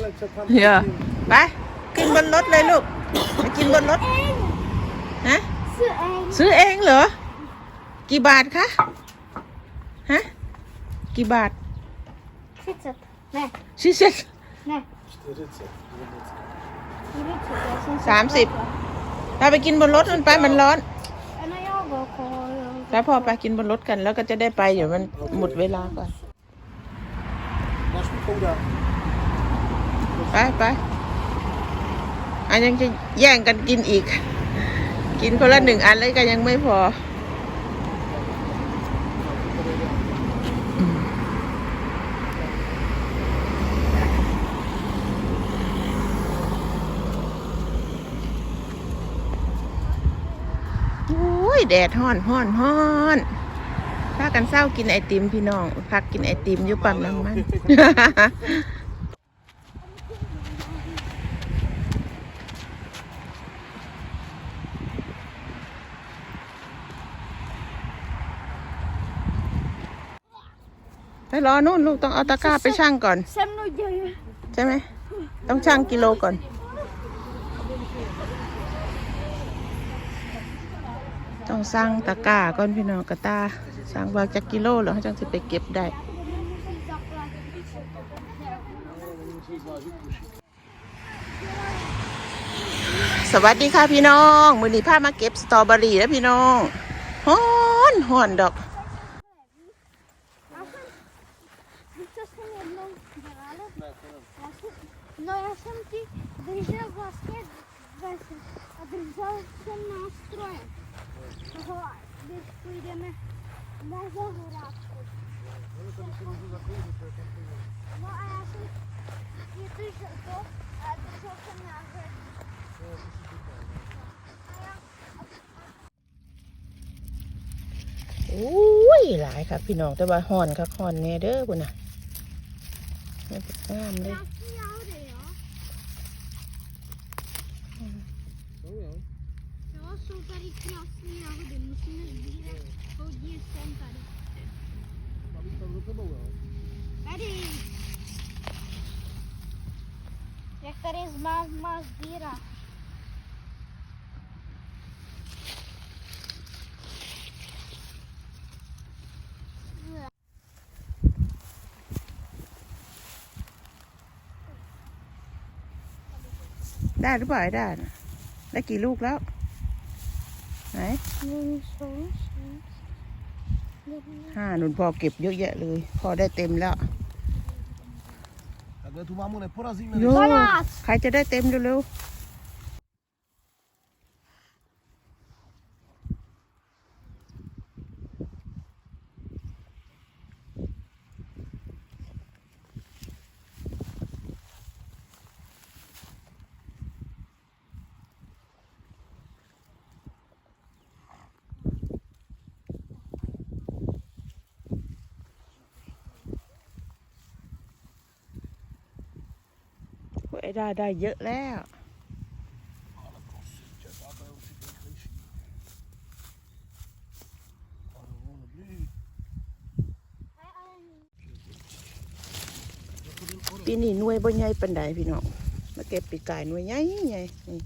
Alex, jag kan เดี๋ยวไปขึ้นบนรถเลยลูกไปกินบนรถฮะซื้อเองซื้อเองเหรอ กี่บาทคะฮะกี่บาทสิบเจ็ดแน่ชิเซ็ตแน่ Det är rätt så. ยี่สิบเจ็ดเส้นสามสิบเราไปกินบนรถมันไปมันร้อนอันนั้น jag går på แล้วพอไปกินบนรถกันแล้วก็จะได้ไปเดี๋ยวมันหมดเวลาก่อน Varsågoda. ไปไปอันยังจะแย่งกันกินอีก กินคนละหนึ่งอันแล้วก็ยังไม่พอ โอ้ย แดดฮ้อนฮ้อนฮ้อนพากันเศร้ากินไอติมพี่น้องพักกินไอติมอยู่ปั๊มน้ำมัน รอนู่นลูกต้องเอาตะกร้าไปชั่งก่อน Sen nu gör jag ใช่ไหม ต้องชั่งกิโลก่อน ต้องสร้างตะกร้าก่อนพี่น้องกระตาสร้างวางจากกิโลแล้วเขาจังสิไปเก็บได้ สวัสดีค่ะพี่น้อง มือนี้พามาเก็บสตรอเบอรี่แล้วพี่น้องฮ้อนฮ้อนดอก No ja sam ti držao basket a držao sam nastroje. Tako, gdje ideme na zahoračku. No a ja sam je držao to, a držao sam nazad. A ja โอ้ยหลายครับพี่น้องแต่ว่าห่อนครับห่อนแน่เด้อคุณน่ะไม่เป็นงามเลย Jak tady z má, má sbíra. ได้หรือเปล่าไอ้ได้น่ะได้กี่ลูกแล้ว ไหน En sån, sån. ห้าหนุนพอเก็บเยอะแยะเลยพอได้เต็มแล้ว Ja, det tog mammorna på razinen. โย Jonas! ใครจะได้เต็มเร็วๆ ไอ้ได้ได้เยอะแล้ว ปีนี้หน่วยบ่ใหญ่ปานใดพี่น้อง มาเก็บปีกายหน่วยใหญ่ใหญ่นี่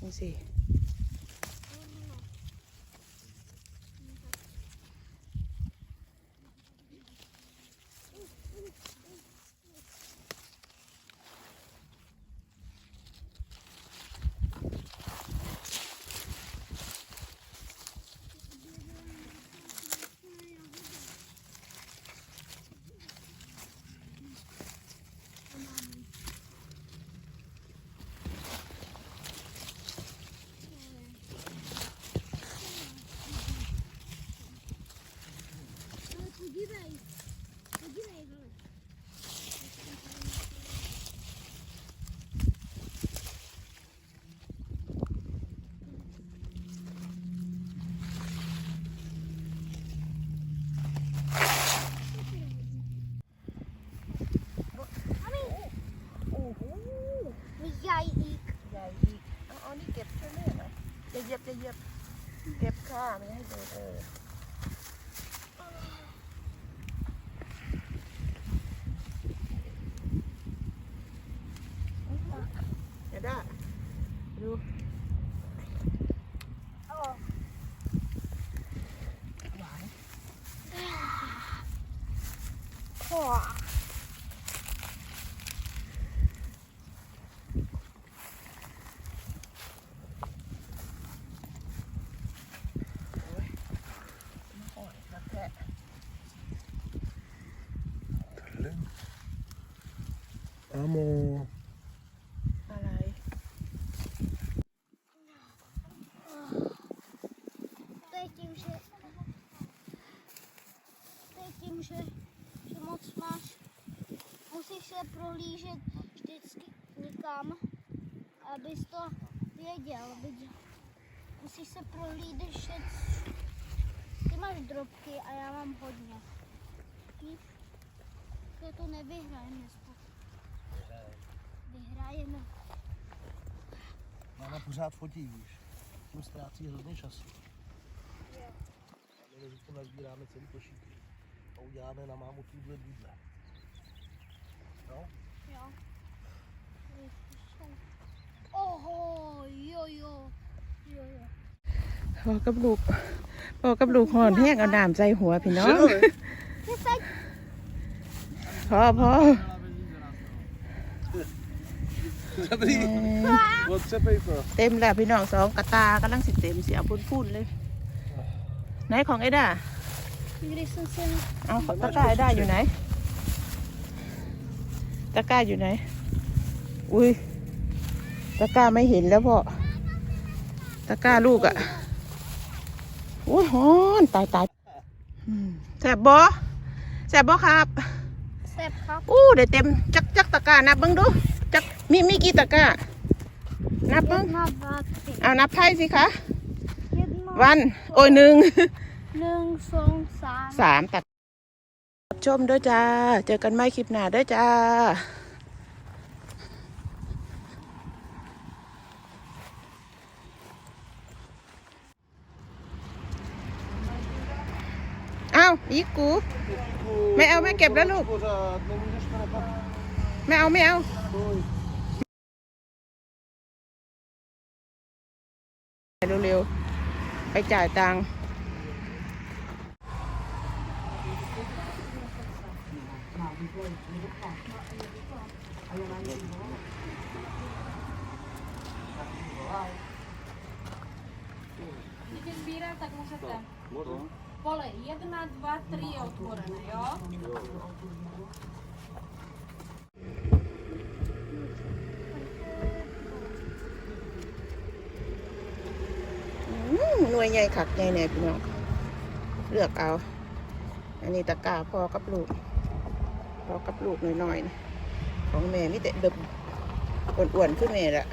นี่สิโอ้โห Men jag gick. ใหญ่อีกเอาเอานี่เก็บช่วยแม่หน่อยจะ เหยียบจะเหยียบเก็บค่ะไม่ให้โดนเออ se prohlížet vždycky někam, abys to věděl. Viděl. Musíš se prohlížet, že ty máš drobky a já mám hodně. Víš? Že to nevyhrajeme spolu. Vyhrajeme. Máma pořád fotí, víš. Tím ztrácí hodně času. A my tím nazbíráme celý košíky. A uděláme na mámu tuhle bídle. No? Ja. Oho, jo, jo. Jo, jo. พอกับลูกพอกับลูกหอนแห้งเอาน้ำใจหัวพี่น้อง Přestaň. พอพอ Dobrý. Odcepej to. เต็มแล้วพี่น้องสองกระตากำลังสิเต็มเสียพุ่นๆเลย ไหนของไอ้ด้า Když jsem se... เอาตะกร้าไอ้ด้าอยู่ไหน ตะกร้าอยู่ไหน อุ้ยตะกร้าไม่เห็นแล้วพ่อ ตะกร้าลูกอะ่ะอุ้ยฮอนตายตายอืมแสบบ่แสบบ่ครับ Sep, kap. อู้ได้เต็ม จักจักตะกร้านับเบิ่งดูจักมีมีกี่ตะกร้านับเบิ่ง Jedna, dva, tři. เอานับไพ่สิคะ Jedna, วัน โอ้ยหนึ่งนึ่งสองสามสามตัด ชมด้วยจ้า เจอกันไม่คลิปหน้าด้วยจ้าเอาอีกกู ไม่เอา ไม่เก็บแล้วลูก ไม่เอา ไม่เอาเร็วๆ ไปจ่ายตังค์ Když sbírá, tak můžete. Pole jedna, dva, tři je otvorené, jo? อืมหน่วยใหญ่ขักใหญ่แน่พี่น้อง เลือกเอา อันนี้ตะกร้าพอกับลูก พอกับลูกหน่อยๆนะของแม่มิแต่เดิมอ้วนๆขึ้นแม่ละ